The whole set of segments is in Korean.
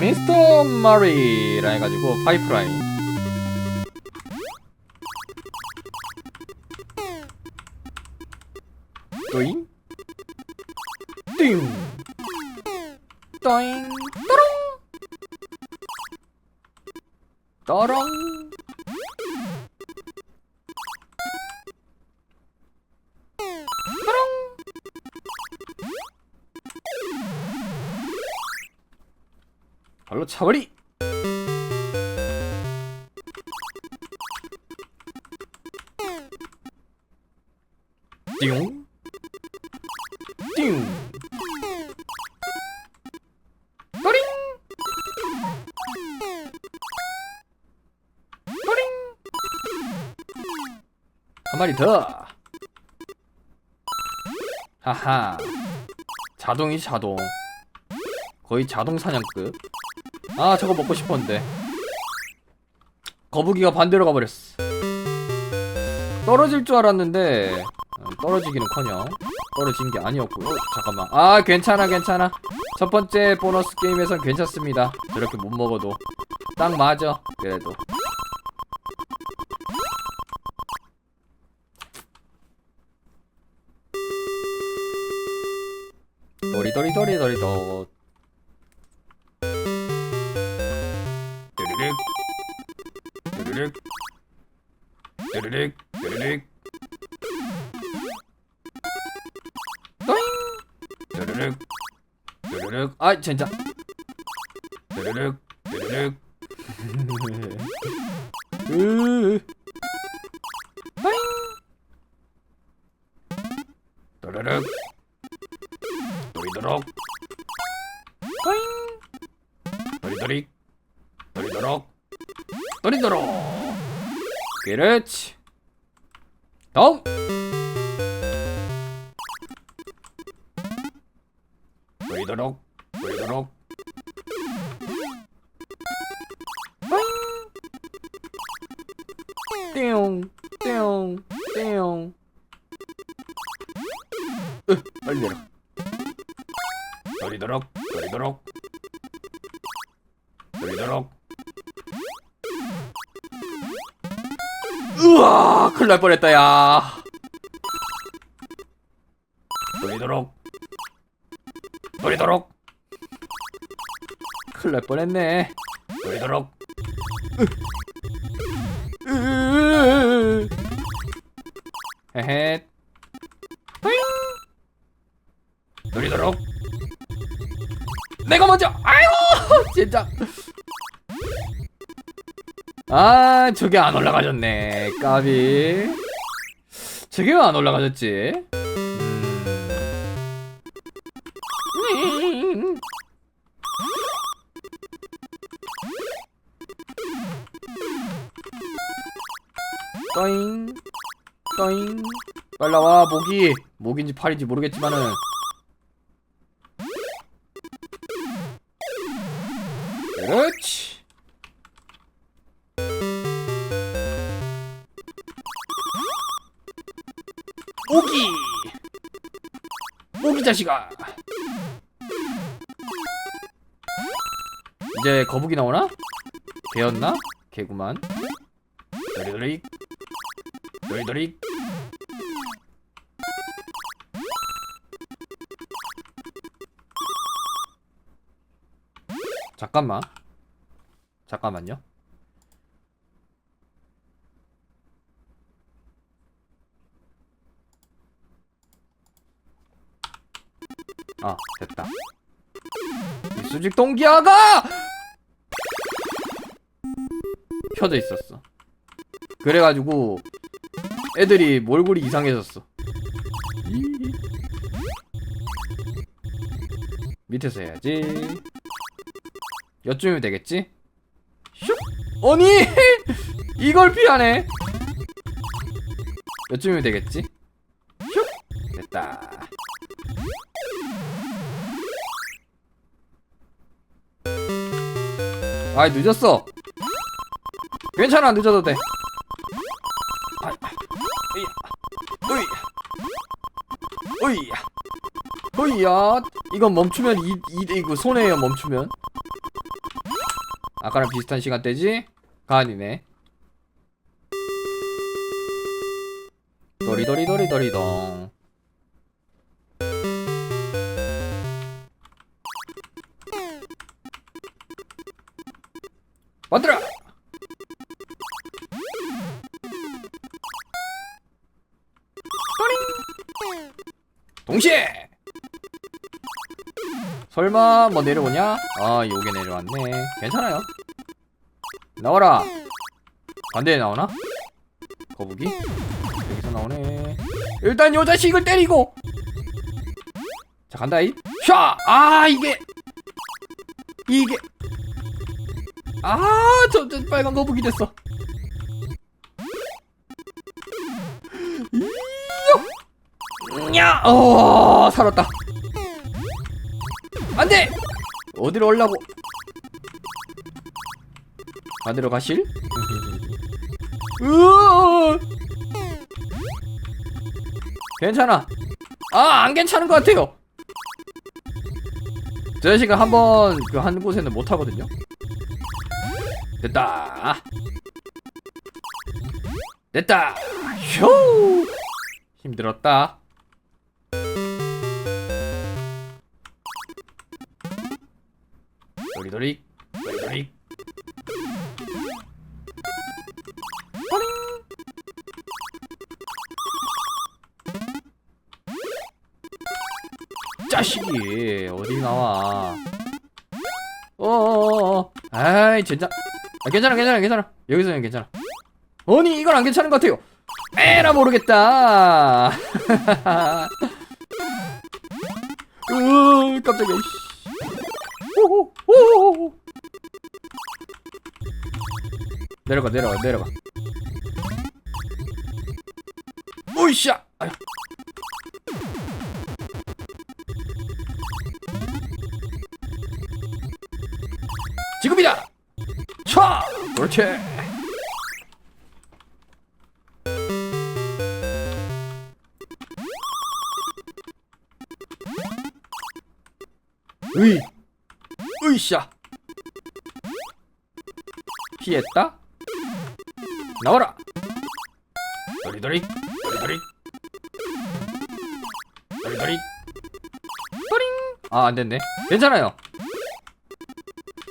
미스터 마리라 해가지고 파이프라인. 또잉? 띵. 떠롱 떠롱. 떠롱 발로 차버리 띵 띵. 또링. 또링. 한 마리 더. 하하. 자동이 자동. 거의 자동 사냥급. 아, 저거 먹고 싶었는데. 거북이가 반대로 가버렸어. 떨어질 줄 알았는데 어, 떨어지기는커녕 떨어진 게 아니었고요. 어, 잠깐만. 아, 괜찮아, 괜찮아. 첫 번째 보너스 게임에선 괜찮습니다. 저렇게 못 먹어도 딱 맞아. 그래도. 도리도리도리도리도. 뚜르륵. 뚜르륵. 뚜르륵 뚜르륵. 아 진짜. 뚜르륵 뚜르륵. 으 빠잉 뚜르륵. 도리도록. 빠잉 도리도리. 도리도록. 도리도록. 그렇지 다음 도리도록 도리도록 띵 띵, 띵. 으, 빨리 내려. 도리도록, 도리도록. 도리도록. 우와, 큰일 날 뻔했다, 야. 도리도록. 도리도록. 큰일 날 뻔했네. 으, 헤헤. 뿌잉. 도리도록. 내가 먼저. 아이고, 진짜. 아, 저게 안 올라가졌네. 까비. 저게 왜 안 올라가졌지? 음. 떠잉 떠잉 빨리 나와 모기 모기인지 팔인지 모르겠지만은 모기 자식아. 이제 거북이 나오나? 개였나? 개구만. 도리도리 도리도리 잠깐만. 잠깐만요 아 됐다 이 수직 동기화가 켜져 있었어 그래가지고 애들이 몰골이 이상해졌어 이. 밑에서 해야지 여쯤이면 되겠지? 슉! 아니! 이걸 피하네 여쯤이면 되겠지? 아이 늦었어 괜찮아 늦어도 돼 아, 으이, 으이, 으이야, 으이야. 이건 멈추면 이, 이 이거 손해요 멈추면. 아까랑 비슷한 시간대지? 가안이네 도리도리도리도리동 설마 뭐 내려오냐? 아 요게 내려왔네. 괜찮아요. 나와라. 반대에 나오나? 거북이? 여기서 나오네. 일단 요 자식을 때리고! 자 간다이. 샤! 아 이게! 이게! 아저 저 빨간 거북이 됐어. 야! 어 살았다 안돼! 어디로 올라고? 반대로 가실? 괜찮아. 아, 안 괜찮은 것 같아요. 저 자식은 한번 그 한 곳에는 못 하거든요. 됐다. 됐다. 휴! 힘들었다. 도리도리 도리도리. 자식이 어디 나와? 어어어 아이 진짜 아, 괜찮아 괜찮아 괜찮아. 여기서는 괜찮아. 아니 이건 안 괜찮은 것 같아요. 에라 모르겠다. 으 깜짝이야 내려가 내려가 내려가. 오이샤 아유. 지금이다! 차! 그렇지. 으이 으이샤. 피했다? 나와라. 도리도리 도리도리. 도리도리. 또링. 아 안됐네. 괜찮아요.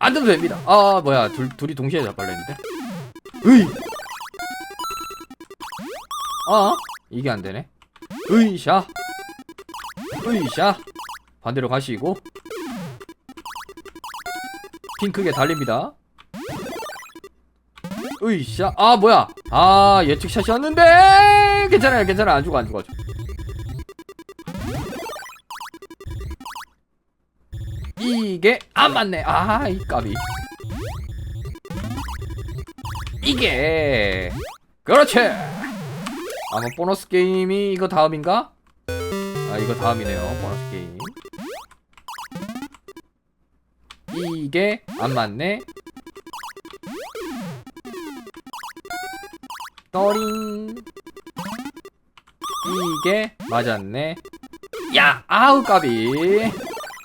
안돼도 됩니다. 아 뭐야. 둘, 둘이 동시에 잡발려 했는데. 으이. 아 이게 안되네. 으이샤. 으이샤. 반대로 가시고 핑크게 달립니다. 으이샤 아 뭐야? 아 예측샷이었는데! 괜찮아요 괜찮아 안 죽어 안 죽어. 이게 안 맞네. 아 이 까비 이게. 그렇지! 아마 보너스 게임이 이거 다음인가? 아 이거 다음이네요. 보너스 게임 이게 안 맞네. 떠링. 이게 맞았네. 야 아우 까비.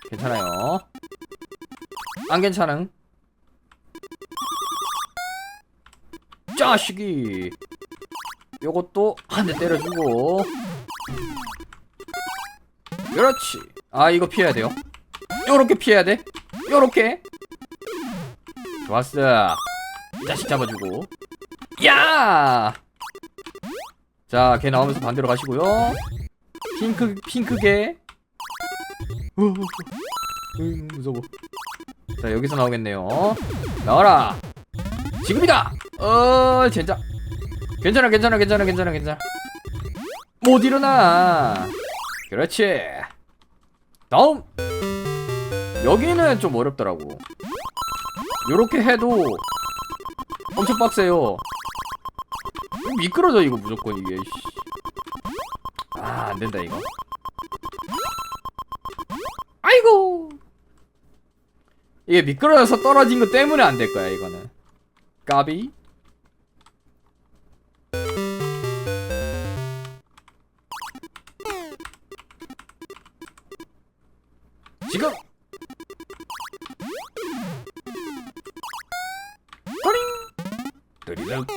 괜찮아요. 안 괜찮응 자식이. 요것도 한 대 때려주고. 그렇지. 아 이거 피해야 돼요. 요렇게 피해야 돼 요렇게 좋았어 이 자식 잡아주고 야! 자, 걔 나오면서 반대로 가시고요. 핑크 핑크게. 어, 어, 어. 으, 무서워. 자, 여기서 나오겠네요. 나와라. 지금이다. 어, 진짜. 괜찮아, 괜찮아, 괜찮아, 괜찮아, 괜찮아. 못 일어나. 그렇지. 다음. 여기는 좀 어렵더라고. 요렇게 해도 엄청 빡세요. 미끄러져 이거 무조건 이게. 씨. 아 안된다 이거. 아이고. 이게 미끄러져서 떨어진 거 때문에 안 될 거야 이거는. 까비. 지금 르륵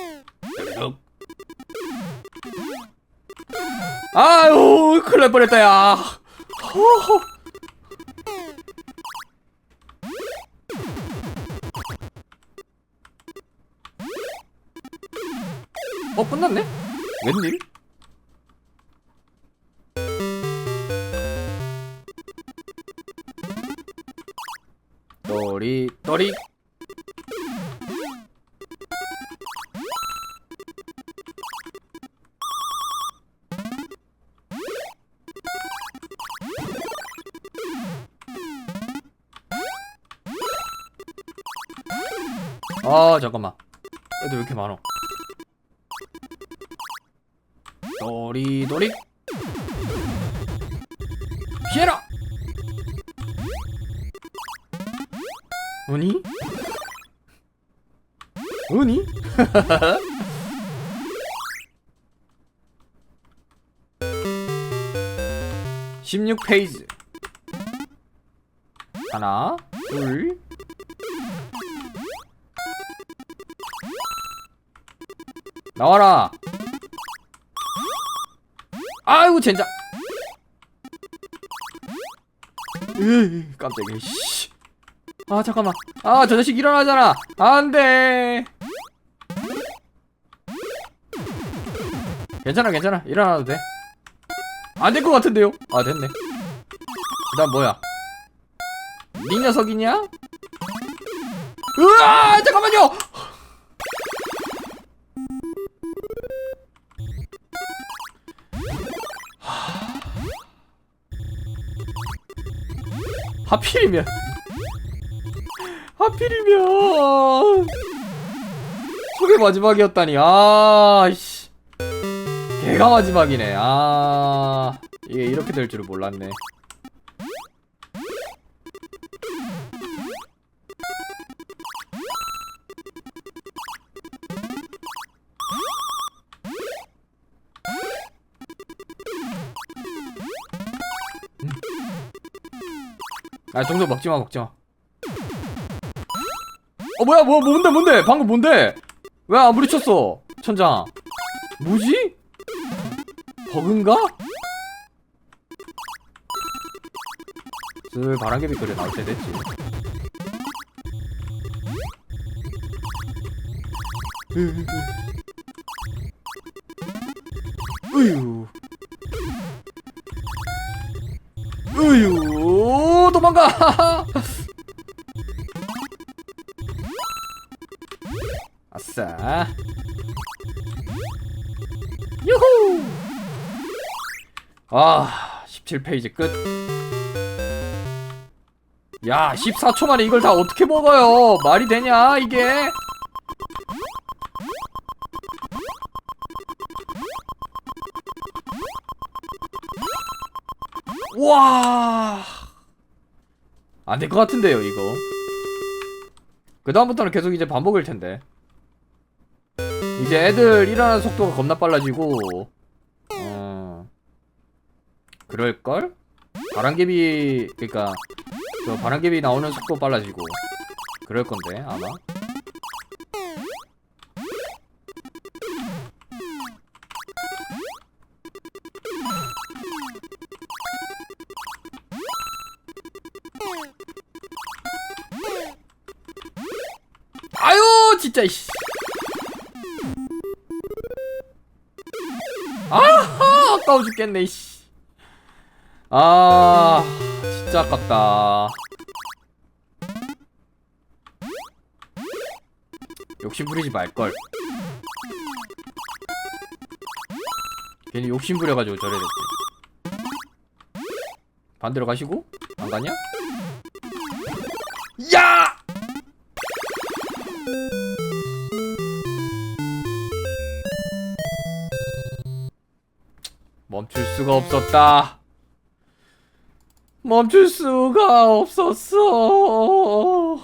르륵 아유 큰일 날 뻔했다 야 호호. 어 끝났네? 웬일? 또리 또리 아 잠깐만. 애들 왜 이렇게 많어 도리 도리. 피해라! 우니? 우니? 십육 페이지. 하나 둘 나와라. 아이고 젠장. 으 깜짝이야 씨. 아 잠깐만. 아 저 자식 일어나잖아. 안돼. 괜찮아 괜찮아. 일어나도 돼. 안 될 것 같은데요? 아 됐네. 그 다음 뭐야? 니 녀석이냐? 으아 잠깐만요 하필이면. 하필이면. 저게 마지막이었다니. 아씨. 걔가 마지막이네. 아. 이게 이렇게 될 줄은 몰랐네 아 정도 먹지마 먹지마. 어 뭐야 뭐 뭔데 뭔데? 방금 뭔데? 왜 안 부딪혔어? 천장. 뭐지? 버그인가? 슬 바람개비 그래 나올 때 됐지. 으유 도망가 아싸 유후 아 17페이지 끝 야, 14초 만에 이걸 다 어떻게 먹어요? 말이 되냐, 이게? 와. 안 될 것 같은데요, 이거. 그 다음부터는 계속 이제 반복일 텐데. 이제 애들 일어나는 속도가 겁나 빨라지고, 어, 그럴걸? 바람개비, 그니까, 그 바람개비 나오는 속도 빨라지고, 그럴 건데, 아마. 진짜 이씨. 아하 아까워 죽겠네 이씨. 아 진짜 아깝다. 욕심 부리지 말걸. 괜히 욕심 부려가지고 저래 됐지 반대로 가시고? 안 가냐? 수가 없었다. 멈출 수가 없었어.